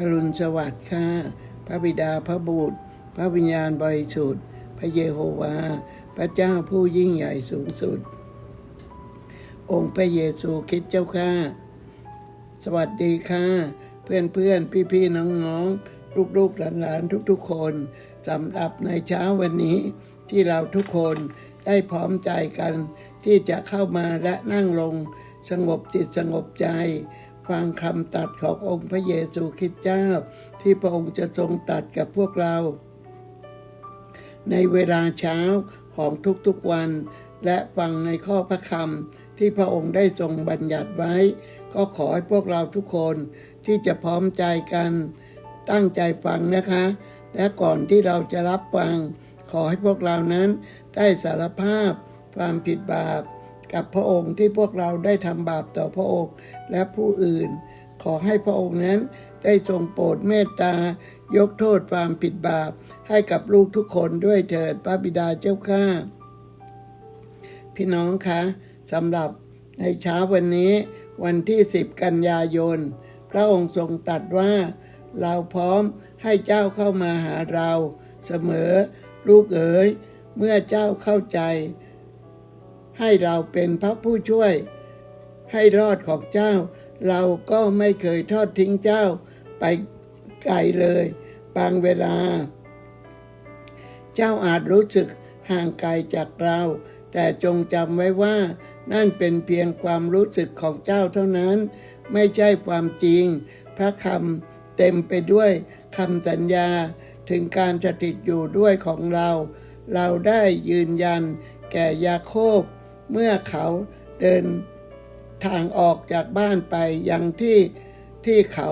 อรุณสวัสดิ์ค่ะ พระบิดาพระบุตร พระวิญญาณบริสุทธิ์ พระเยโฮวา พระเจ้าผู้ยิ่งใหญ่สูงสุด องค์พระเยซูคริสต์เจ้าข้าสวัสดีค่ะ เพื่อนเพื่อนพี่พี่น้องน้องลูกลูกๆหลานๆทุกๆคนสำหรับในเช้าวันนี้ที่เราทุกคนได้พร้อมใจกัน ที่จะเข้ามาและนั่งลงสงบจิตสงบใจ ฟังคำตัดขององค์พระเยซูคริสต์เจ้า ที่พระองค์จะทรงตัดกับพวกเรา ในเวลาเช้าของทุกๆวัน และฟังในข้อพระคำที่พระองค์ได้ทรงบัญญัติไว้ ก็ขอให้พวกเราทุกคนที่จะพร้อมใจกันตั้งใจฟังนะคะ และก่อนที่เราจะรับฟัง ขอให้พวกเรานั้นได้สารภาพความผิดบาป กับพระองค์ที่พวกเราได้ทำบาปต่อพระองค์และผู้อื่น ขอให้พระองค์นั้นได้ทรงโปรดเมตตายกโทษความผิดบาป ให้กับลูกทุกคนด้วยเถิดพระบิดาเจ้าข้าพี่น้องคะสำหรับในเช้าวันนี้วันที่ 10 กันยายน พระองค์ทรงตรัสว่า เราพร้อมให้เจ้าเข้ามาหาเรา เสมอ ลูกเอ๋ยเมื่อเจ้าเข้าใจ ให้เราเป็นพระผู้ช่วย ให้รอดของเจ้า เราก็ไม่เคยทอดทิ้งเจ้าไปไกลเลยบางเวลา เจ้าอาจรู้สึกห่างไกลจากเรา แต่จงจำไว้ว่านั่นเป็นเพียงความรู้สึกของเจ้าเท่านั้น ไม่ใช่ความจริง พระคำเต็มไปด้วยคำสัญญาถึงการสถิตอยู่ด้วยของเรา เราได้ยืนยันแก่ยาโคบ เมื่อเขาเดินทางออกจากบ้านไปยังที่ที่เขา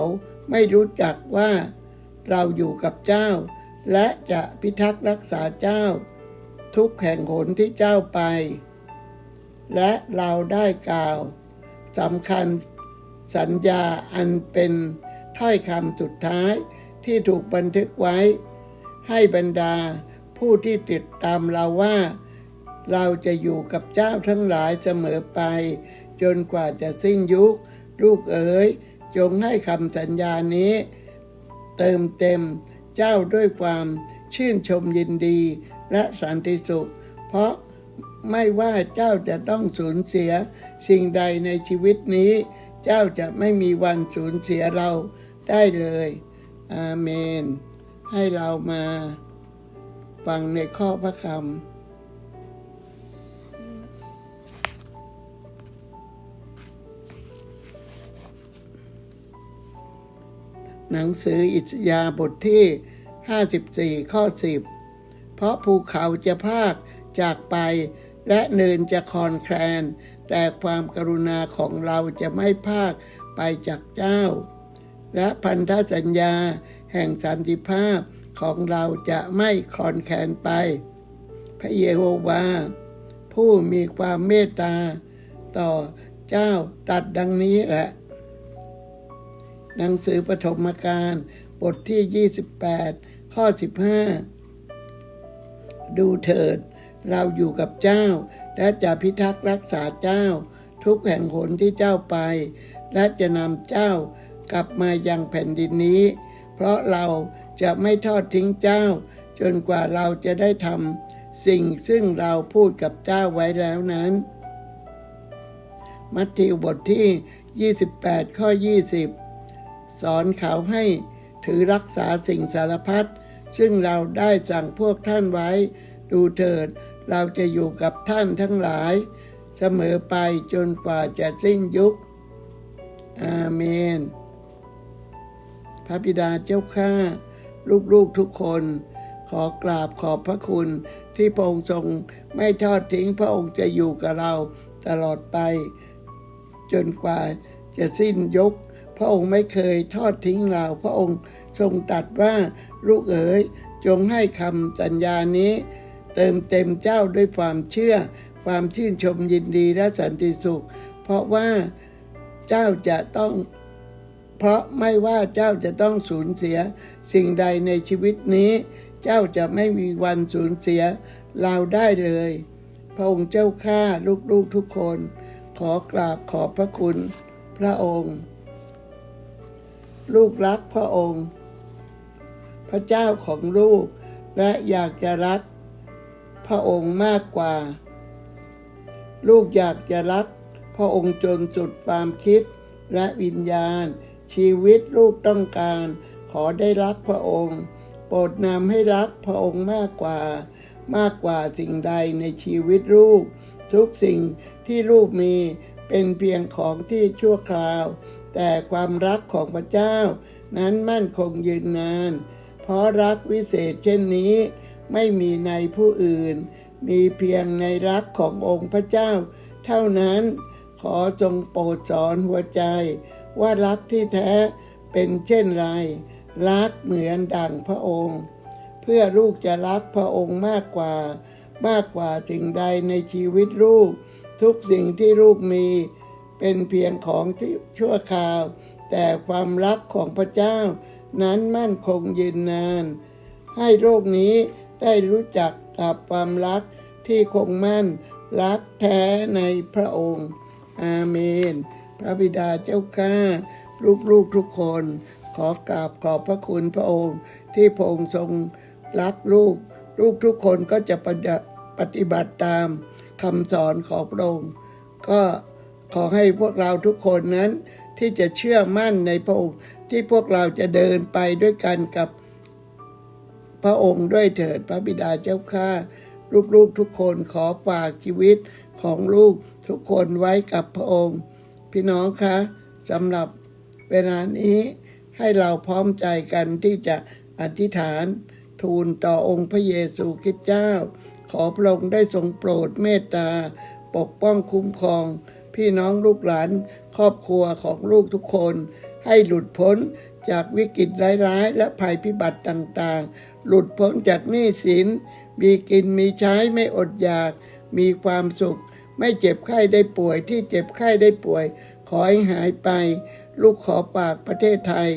ไม่รู้จักว่าเราอยู่กับเจ้า และจะพิทักษ์รักษาเจ้า ทุกแห่งหนที่เจ้าไป และเราได้กล่าวสำคัญสัญญาอันเป็นถ้อยคำสุดท้ายที่ถูกบันทึกไว้ ให้บรรดาผู้ที่ติดตามเราว่า เราจะอยู่กับเจ้าทั้งหลายเสมอไป จนกว่าจะสิ้นยุค ลูกเอ๋ย จงให้คำสัญญานี้ เติมเต็มเจ้าด้วยความชื่นชมยินดี และสันติสุข เพราะไม่ว่าเจ้าจะต้องสูญเสีย สิ่งใดในชีวิตนี้ เจ้าจะไม่มีวันสูญเสียเราได้เลย อาเมน ให้เรามาฟังในข้อพระคำ หนังสืออิสยาบทที่ 54 ข้อ 10 เพราะภูเขาจะพากจากไป และเนินจะคลอนแคลน แต่ความกรุณาของเราจะไม่พากไปจากเจ้า และพันธสัญญาแห่งสันติภาพของเราจะไม่คลอนแคลนไป พระเยโฮวาผู้มีความเมตตา ต่อเจ้าตัดดังนี้แหละ หนังสือปฐมกาลบทที่ 28 ข้อ 15 ดูเถิด เราอยู่กับเจ้า และจะพิทักษ์รักษาเจ้า ทุกแห่งหนที่เจ้าไป และจะนำเจ้ากลับมายังแผ่นดินนี้ เพราะเราจะไม่ทอดทิ้งเจ้า จนกว่าเราจะได้ทำสิ่งซึ่งเราพูดกับเจ้าไว้แล้วนั้น มัทธิวบทที่ 28 ข้อ 20 สอนเขาให้ถือรักษาสิ่งสารพัดซึ่งเราได้สั่งพวกท่านไว้ ดูเถิด เราจะอยู่กับท่านทั้งหลาย เสมอไปจนกว่าจะสิ้นยุค อาเมน พระบิดาเจ้าข้าลูกๆทุกคน ขอกราบขอบพระคุณที่พระองค์ทรงไม่ทอดทิ้งพระองค์จะอยู่กับเราตลอดไป จนกว่าจะสิ้นยุค พระองค์ไม่เคยทอดทิ้งเรา พระองค์ทรงตรัสว่าลูกเอ๋ยจงให้คำสัญญานี้ เติมเต็มเจ้าด้วยความเชื่อ ความชื่นชมยินดีและสันติสุข เพราะว่าเจ้าจะต้อง เพราะไม่ว่าเจ้าจะต้องสูญเสีย สิ่งใดในชีวิตนี้ เจ้าจะไม่มีวันสูญเสียเราได้เลย พระองค์เจ้าข้าลูกๆทุกคน ขอกราบขอบพระคุณพระองค์ ลูกรักพระองค์ พระเจ้าของลูกและอยากจะรักพระองค์มากกว่า ลูกอยากจะรักพระองค์จนสุดความคิดและวิญญาณ ชีวิตลูกต้องการ ขอได้รักพระองค์ โปรดนำให้รักพระองค์มากกว่า มากกว่าสิ่งใดในชีวิตลูก ทุกสิ่งที่ลูกมีเป็นเพียงของที่ชั่วคราว แต่ความรักของพระเจ้า นั้นมั่นคงยืนนาน เพราะรักวิเศษเช่นนี้ ไม่มีในผู้อื่น มีเพียงในรักขององค์พระเจ้า เท่านั้นขอจงโปรดสอนหัวใจ ว่ารักที่แท้เป็นเช่นไร รักเหมือนดังพระองค์ เพื่อลูกจะรักพระองค์มากกว่า มากกว่าสิ่งใดในชีวิตลูก ทุกสิ่งที่ลูกมี เป็นเพียงของที่ชั่วคราว แต่ความรักของพระเจ้า นั้นมั่นคงยืนนาน ให้โลกนี้ได้รู้จักกับความรักที่คงมั่นรักแท้ในพระองค์ อาเมน พระบิดาเจ้าข้าลูกๆทุกคน ขอกราบขอบพระคุณพระองค์ ที่พระองค์ทรงรักลูก ลูกทุกคนก็จะปฏิปฏิบัติตามคำสอนของพระองค์ก็ ขอให้พวกเราทุกคนนั้น ที่จะเชื่อมั่นในพระองค์ที่พวกเราจะเดินไปด้วยกันกับพระองค์ด้วยเถิดพระบิดาเจ้าข้าลูกๆทุกคนขอฝากชีวิตของลูกทุกคนไว้กับพระองค์ พี่น้องคะสำหรับเวลานี้ให้เราพร้อมใจกันที่จะอธิษฐาน ทูลต่อองค์พระเยซูคริสต์เจ้า ขอพระองค์ได้ทรงโปรดเมตตา ปกป้องคุ้มครอง พี่น้องลูกหลาน ครอบครัวของลูกทุกคน ให้หลุดพ้นจากวิกฤตร้ายๆ และภัยพิบัติต่างๆ หลุดพ้นจากหนี้สิน มีกินมีใช้ไม่อดอยาก มีความสุข ไม่เจ็บไข้ได้ป่วยที่เจ็บไข้ได้ป่วย ขอให้หายไป ลูกขอฝากประเทศไทย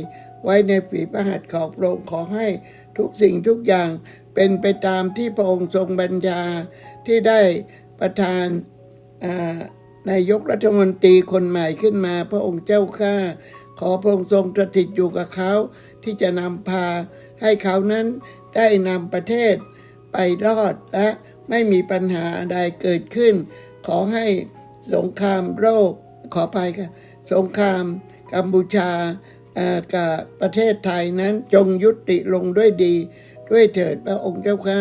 ไว้ในฝีพระหัตถ์ของพระองค์ขอให้ทุกสิ่งทุกอย่างเป็นไปตามที่พระองค์ทรงบัญชาที่ได้ประทานอ่า นายกรัฐมนตรีคนใหม่ขึ้นมา พระองค์เจ้าข้าขอพระองค์ทรงสถิตอยู่กับเขา ที่จะนำพาให้เขานั้นได้นำประเทศไปรอดและไม่มีปัญหาใดเกิดขึ้น ขอให้สงครามโรคขอไปค่ะ สงครามกัมพูชากับประเทศไทยนั้นจงยุติลงด้วยดี ด้วยเถิดพระองค์เจ้าข้า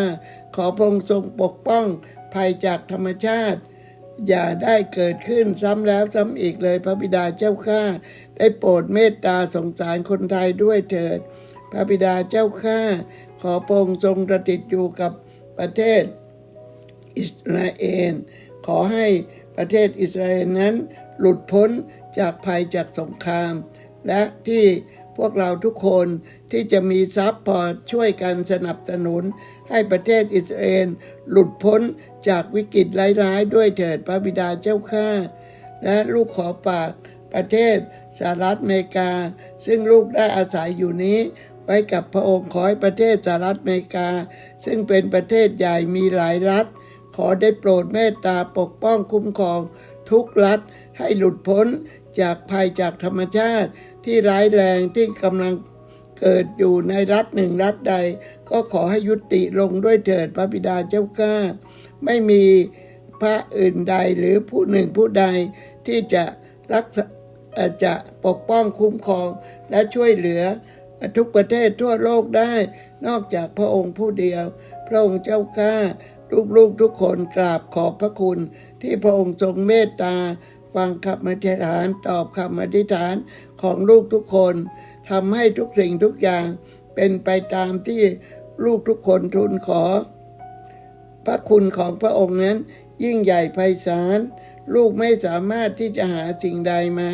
ขอพระองค์ทรงปกป้องภัยจากธรรมชาติ อย่าได้เกิดขึ้นซ้ำแล้วซ้ำอีกเลยพระบิดาเจ้าข้าได้โปรดเมตตาสงสารคนไทยด้วยเถิด พระบิดาเจ้าข้าขอพรงทรงประติดอยู่กับประเทศอิสราเอลขอให้ประเทศอิสราเอลนั้นหลุดพ้นจากภัยจากสงคราม และที่ พวกเราทุกคนที่จะมีทรัพย์พอช่วยกันสนับสนุน ให้ประเทศอิสราเอลหลุดพ้นจากวิกฤตร้ายๆ ด้วยเถิดพระบิดาเจ้าข้าและลูกขอฝากประเทศสหรัฐอเมริกา ซึ่งลูกได้อาศัยอยู่นี้ ไว้กับพระองค์ขอให้ประเทศสหรัฐอเมริกา ซึ่งเป็นประเทศใหญ่มีหลายรัฐ ขอได้โปรดเมตตาปกป้องคุ้มครอง ทุกรัฐให้หลุดพ้นจากภัยจากธรรมชาติ ที่ร้ายแรงที่กำลังเกิดอยู่ในรัฐหนึ่งรัฐใด ก็ขอให้ยุติลงด้วยเถิดพระบิดาเจ้าข้าไม่มีพระอื่นใดหรือผู้หนึ่งผู้ใดที่จะรักษาจะปกป้องคุ้มครองและช่วยเหลือทุกประเทศทั่วโลกได้นอกจากพระองค์ผู้เดียว พระองค์เจ้าข้าลูกๆทุกคนกราบขอบพระคุณ ที่พระองค์ทรงเมตตา ฟังคำอธิษฐานตอบคำอธิษฐาน ของลูกทุกคนทำให้ทุกสิ่งทุกอย่างเป็นไปตามที่ลูกทุกคนทูลขอ พระคุณของพระองค์นั้นยิ่งใหญ่ไพศาลลูกไม่สามารถที่จะหาสิ่งใดมา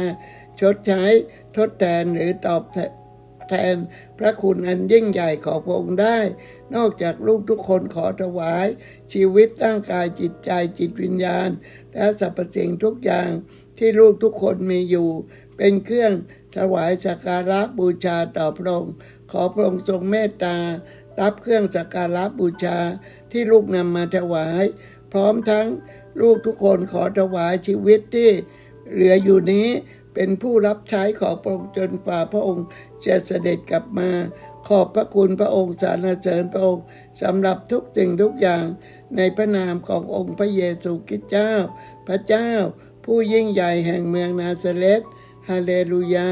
ชดใช้ทดแทนหรือตอบแทนพระคุณอันยิ่งใหญ่ของพระองค์ได้ นอกจากลูกทุกคนขอถวาย ชีวิตร่างกายจิตใจจิตวิญญาณ และสรรพสิ่งทุกอย่างที่ลูกทุกคนมีอยู่ เป็นเครื่องถวายสักการะบูชาต่อพระองค์ขอพระองค์ทรงเมตตา รับเครื่องสักการะบูชาที่ลูกนำมาถวาย พร้อมทั้งลูกทุกคนขอถวายชีวิตที่เหลืออยู่นี้เป็นผู้รับใช้ขอพระองค์จนฝ่าพระองค์จะเสด็จกลับมา ขอบพระคุณพระองค์สรรเสริญพระองค์สำหรับทุกสิ่งทุกอย่าง ในพระนามขององค์พระเยซูคริสต์เจ้า พระเจ้า ผู้ยิ่งใหญ่แห่งเมืองนาซาเรต ฮาเลลูยา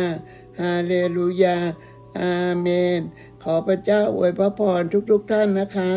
ฮาเลลูยา อาเมน ขอพระเจ้าอวยพระพรทุกๆท่านนะคะ